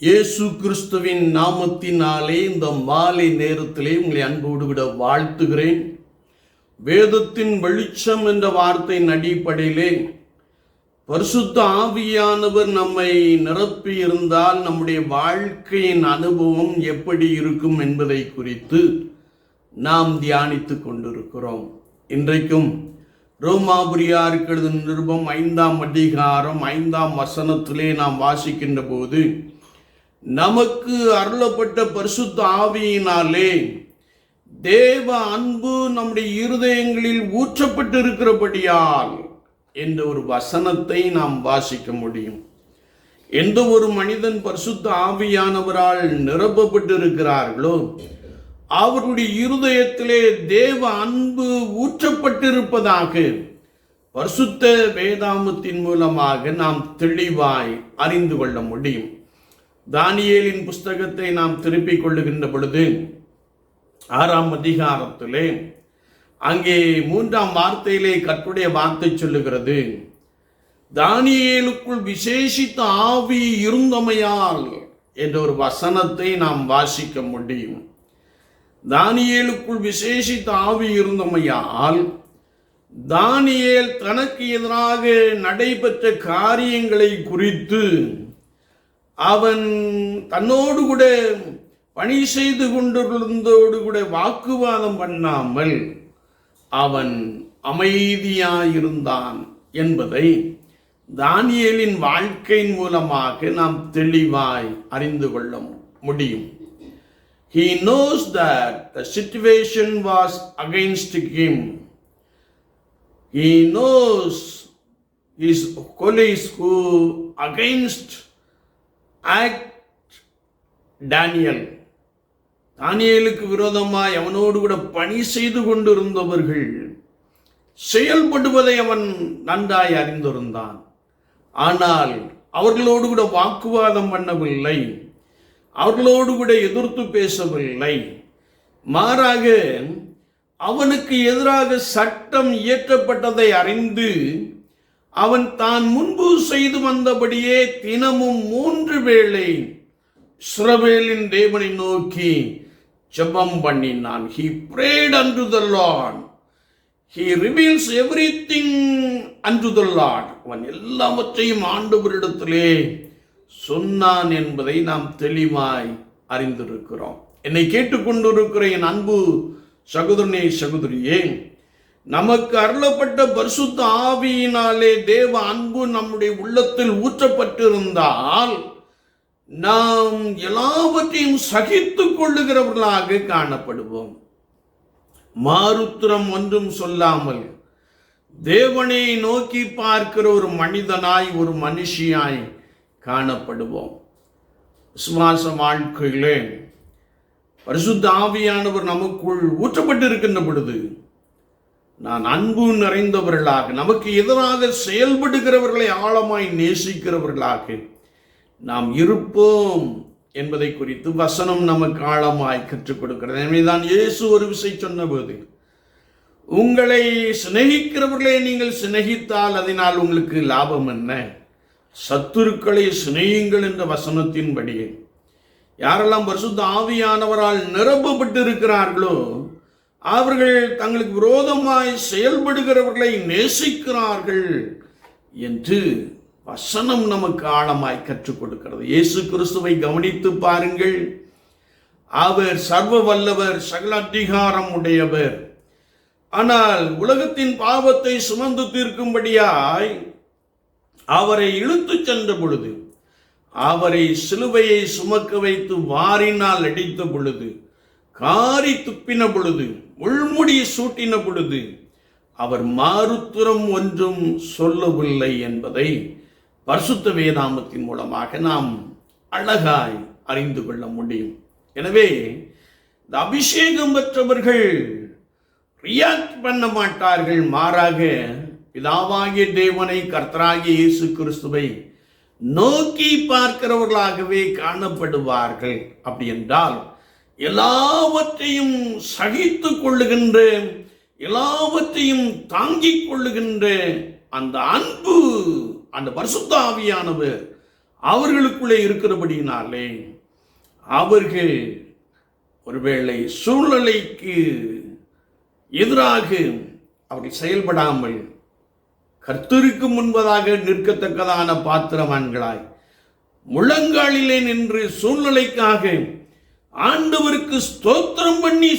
இயேசு கிறிஸ்துவின் நாமத்தினாலே இந்த மாலை நேரத்திலே உங்களை அன்போடு விட வாழ்த்துகிறேன். வேதத்தின் வெளிச்சம் என்ற வார்த்தையின் அடிப்படையிலே பரிசுத்த ஆவியானவர் நம்மை நிரப்பி இருந்தால் நம்முடைய வாழ்க்கையின் அனுபவம் எப்படி இருக்கும் என்பதை குறித்து நாம் தியானித்துக் கொண்டிருக்கிறோம். இன்றைக்கும் ரோமாபுரியாருக்கு நிருபம் ஐந்தாம் அதிகாரம் ஐந்தாம் வசனத்திலே நாம் வாசிக்கின்ற போது நமக்கு அருளப்பட்ட பரிசுத்த ஆவியினாலே தேவ அன்பு நம்முடைய இருதயங்களில் ஊற்றப்பட்டு இருக்கிறபடியால் என்ற ஒரு வசனத்தை நாம் வாசிக்க முடியும். எந்த ஒரு மனிதன் பரிசுத்த ஆவியானவரால் நிரப்பப்பட்டிருக்கிறார்களோ அவருடைய இருதயத்திலே தேவ அன்பு ஊற்றப்பட்டிருப்பதாக பரிசுத்த வேதாமத்தின் மூலமாக நாம் தெளிவாய் அறிந்து கொள்ள முடியும். தானியேலின் புஸ்தகத்தை நாம் திருப்பிக் கொள்ளுகின்ற பொழுது ஆறாம் அதிகாரத்திலே அங்கே மூன்றாம் வார்த்தையிலே கற்றுடைய வார்த்தை சொல்லுகிறது. தானியேலுக்குள் விசேஷித்த ஆவி இருந்தமையால் என்ற ஒரு வசனத்தை நாம் வாசிக்க முடியும். தானியேலுக்குள் விசேஷித்த ஆவி இருந்தமையால் தானியேல் தனக்கு எதிராக நடைபெற்ற காரியங்களை குறித்து அவன் தன்னோடு கூட பணி செய்து கொண்டிருந்தோடு கூட வாக்குவாதம் பண்ணாமல் அவன் அமைதியாயிருந்தான் என்பதை தானியலின் வாழ்க்கையின் மூலமாக நாம் தெளிவாய் அறிந்து கொள்ள முடியும் He knows that the situation was against him. He knows his colleagues who against act Daniel தானியலுக்கு விரோதமாய் அவனோடு கூட பணி செய்து கொண்டிருந்தவர்கள் செயல்படுவதை அவன் நன்றாய் அறிந்திருந்தான். ஆனால் அவர்களோடு கூட வாக்குவாதம் பண்ணவில்லை. அவர்களோடு கூட எதிர்த்து பேசவில்லை. மாறாக அவனுக்கு எதிராக சட்டம் இயற்றப்பட்டதை அறிந்து அவன் தான் முன்பு செய்து வந்தபடியே தினமும் மூன்று வேளை இஸ்ரவேலின் தேவனை நோக்கி ஜெபம் பண்ணினான். He prayed unto the Lord he reveals everything unto the Lord அவன் எல்லாவற்றையும் ஆண்டவரிடத்திலே சொன்னான் என்பதை நாம் தெளிவாய் அறிந்திருக்கிறோம். என்னை கேட்டுக்கொண்டிருக்கிற என் அன்பு சகோதரனே சகோதரியே நமக்கு அருளப்பட்ட பரிசுத்த ஆவியினாலே தேவ அன்பு நம்முடைய உள்ளத்தில் ஊற்றப்பட்டிருந்தால் நாம் எல்லாவற்றையும் சகித்துக் கொள்ளுகிறவர்களாக காணப்படுவோம். மாருத்திரம் ஒன்றும் சொல்லாமல் தேவனை நோக்கி பார்க்கிற ஒரு மனிதனாய் ஒரு மனுஷியாய் காணப்படுவோம். விசுவாச வாழ்க்கையிலே பரிசுத்த ஆவியானவர் நமக்குள் ஊற்றப்பட்டிருக்கின்ற பொழுது நான் அன்பு நிறைந்தவர்களாக நமக்கு எதிராக செயல்படுகிறவர்களை ஆழமாய் நேசிக்கிறவர்களாக நாம் இருப்போம் என்பதை குறித்து வசனம் நமக்கு ஆழமாய் கற்றுக் கொடுக்கிறது. எனவேதான் இயேசு ஒரு விசை சொன்னபோது உங்களை சிநேகிக்கிறவர்களை நீங்கள் சிநேகித்தால் அதனால் உங்களுக்கு லாபம் என்ன? சத்துருக்களை சிநேகிங்கள் என்ற வசனத்தின்படியே. யாரெல்லாம் பரிசுத்த ஆவியானவரால் நிரப்பப்பட்டு இருக்கிறார்களோ அவர்கள் தங்களுக்கு விரோதமாய் செயல்படுகிறவர்களை நேசிக்கிறார்கள் என்று வசனம் நமக்கு ஆழமாய் கற்றுக் கொடுக்கிறது. இயேசு கிறிஸ்துவை கவனித்து பாருங்கள். அவர் சர்வ வல்லவர் சகல அதிகாரம் உடையவர். ஆனால் உலகத்தின் பாவத்தை சுமந்து தீர்க்கும்படியாய் அவரை இழுத்துச் சென்ற பொழுது அவரை சிலுவையை சுமக்க வைத்து வாரினால் அடித்த பொழுது காரி துப்பின பொழுது உள்முடி சூட்டின பொழுது அவர் மாறுத்துறம் ஒன்றும் சொல்லவில்லை என்பதை பரிசுத்த வேதாமத்தின் மூலமாக நாம் அழகாய் அறிந்து கொள்ள முடியும். எனவே இந்த அபிஷேகம் பெற்றவர்கள் ரியாக்ட் பண்ண மாட்டார்கள். மாறாக பிதாவாகிய தேவனை கர்த்தராகிய இயேசு கிறிஸ்துவை நோக்கி பார்க்கிறவர்களாகவே காணப்படுவார்கள். அப்படி என்றால் எல்லாவற்றையும் சகித்து கொள்ளுகின்ற எல்லாவற்றையும் தாங்கிக் கொள்ளுகின்ற அந்த அன்பு அந்த பரிசுத்தாவியானவர் அவர்களுக்குள்ளே இருக்கிறபடியினாலே அவர்கள் ஒருவேளை சூழ்நிலைக்கு எதிராக அவர்கள் செயல்படாமல் கர்த்தருக்கு முன்பதாக நிற்கத்தக்கதான பாத்திரவான்களாய் முழங்காலிலே நின்று சூழ்நிலைக்காக ஆண்டவருக்கு ஸ்தோத்திரம் பண்ணி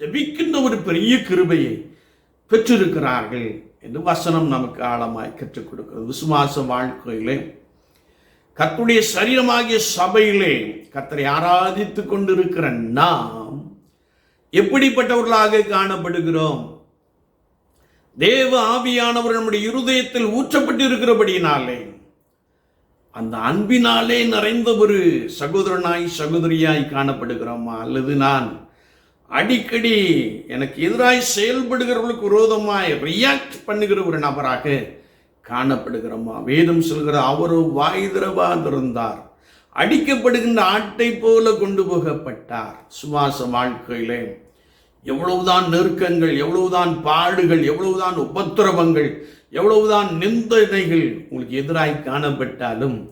ஜெபிக்கின்ற ஒரு பெரிய கிருபையை பெற்றிருக்கிறார்கள் என்று வசனம் நமக்கு ஆழமாய் கற்றுக் கொடுக்கிறது. விசுவாச வாழ்க்கையிலே கத்துடைய சரீரமாகிய சபையிலே கத்தரை ஆராதித்துக் கொண்டிருக்கிற நாம் எப்படிப்பட்டவர்களாக காணப்படுகிறோம்? தேவ ஆவியானவர் நம்முடைய இருதயத்தில் ஊற்றப்பட்டிருக்கிறபடியினாலே அந்த அன்பினாலே நிறைந்த ஒரு சகோதரனாய் சகோதரியாய் காணப்படுகிறோமா? அல்லது நான் அடிக்கடி எனக்கு எதிராய் செயல்படுகிறவர்களுக்கு விரோதமாய் ரியாக்ட் பண்ணுகிற ஒரு நபராக காணப்படுகிறோமா? வேதம் சொல்கிற அவரோ வாய்திரவாதிருந்தார் அடிக்கப்படுகின்ற ஆட்டை போல கொண்டு போகப்பட்டார். சுவாச வாழ்க்கையிலே எவ்வளவுதான் நெருக்கங்கள் எவ்வளவுதான் பாடுகள் எவ்வளவுதான் உபத்திரவங்கள் எவ்வளவுதான் நிந்தனைகள் உங்களுக்கு எதிராய் காணப்பட்டாலும்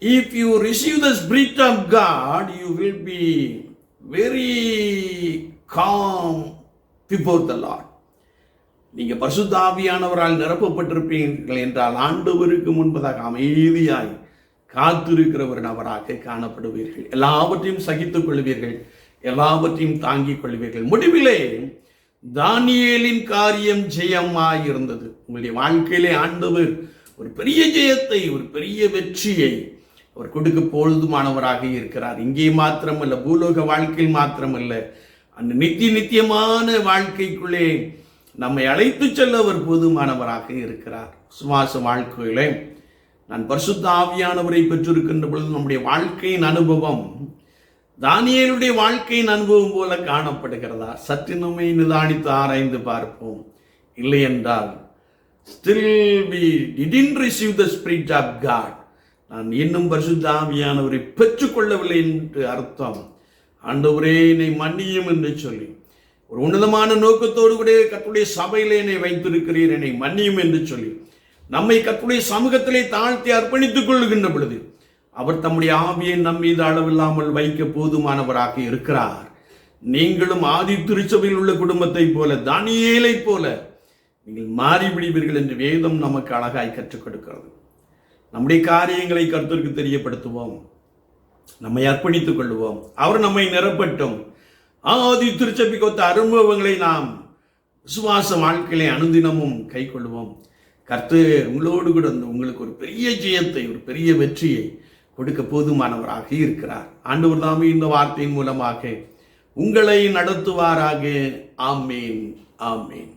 if you receive the spirit of God you will be very calm before the Lord நீங்கள் பசுதாவியானவரால் நிரப்பப்பட்டிருப்பீர்கள் என்றால் ஆண்டவருக்கு முன்பதாக அமைதியாய் காத்திருக்கிற ஒரு நபராக காணப்படுவீர்கள். எல்லாவற்றையும் சகித்துக் கொள்வீர்கள். எல்லாவற்றையும் தாங்கிக் கொள்வீர்கள். முடிவிலே தானியலின் காரியம் ஜெயமாக இருந்தது உங்களுடைய வாழ்க்கையிலே ஆண்டவர் ஒரு பெரிய ஜெயத்தை ஒரு பெரிய வெற்றியை அவர் கொடுக்க போதுமானவராக இருக்கிறார். இங்கே மாத்திரமல்ல பூலோக வாழ்க்கையில் மாத்திரமல்ல அந்த நித்திய நித்தியமான வாழ்க்கைக்குள்ளே நம்மை அழைத்து செல்ல அவர் போதுமானவராக இருக்கிறார். சுவாச வாழ்க்கையிலே நான் பரிசுத்த ஆவியானவரை பெற்றிருக்கின்ற பொழுது நம்முடைய வாழ்க்கையின் அனுபவம் தானியலுடைய வாழ்க்கையின் அனுபவம் போல காணப்படுகிறதா? சற்று நம்மை நிதானித்து ஆராய்ந்து பார்ப்போம். இல்லை என்றால் still we didn't receive the spirit of God நான் இன்னும் பரிசுத்த ஆவியானவரை பெற்றுக்கொள்ளவில்லை என்று அர்த்தம். ஆண்டவரே என்னை மன்னியும் என்று சொல்லி. ஒரு உன்னதமான நோக்கத்தோடு கூட கத்துடைய சபையில் என்னை வைத்திருக்கிறீர். என்னை மன்னியும் என்று சொல்லி. நம்மை கத்துடைய சமூகத்திலே தாழ்த்தி அர்ப்பணித்துக் கொள்ளுகின்ற பொழுது அவர் தம்முடைய ஆவியை நம் மீது அளவில்லாமல் வைக்க போதுமானவராக இருக்கிறார். நீங்களும் ஆதி திருச்சபையில் உள்ள குடும்பத்தைப் போல தானியேலைப் போல நீங்கள் மாறிவிடுவீர்கள் என்று வேதம் நமக்கு அழகாய் கற்றுக் கொடுக்கிறது. நம்முடைய காரியங்களை கருத்திற்கு தெரியப்படுத்துவோம். நம்மை அர்ப்பணித்துக் கொள்வோம் அவர் நம்மை நிரப்பட்டும். ஆதி திருச்சபை கொத்த அனுபவங்களை நாம் விசுவாச வாழ்க்கையை அனுதினமும் கை கொள்வோம் கர்த்தர் உங்களோடு கூட உங்களுக்கு ஒரு பெரிய ஜெயத்தை ஒரு பெரிய வெற்றியை கொடுக்க போதுமானவராக இருக்கிறார். ஆண்டவர் தாமே இந்த வார்த்தையின் மூலமாக உங்களை நடத்துவாராக. ஆமேன். ஆமேன்.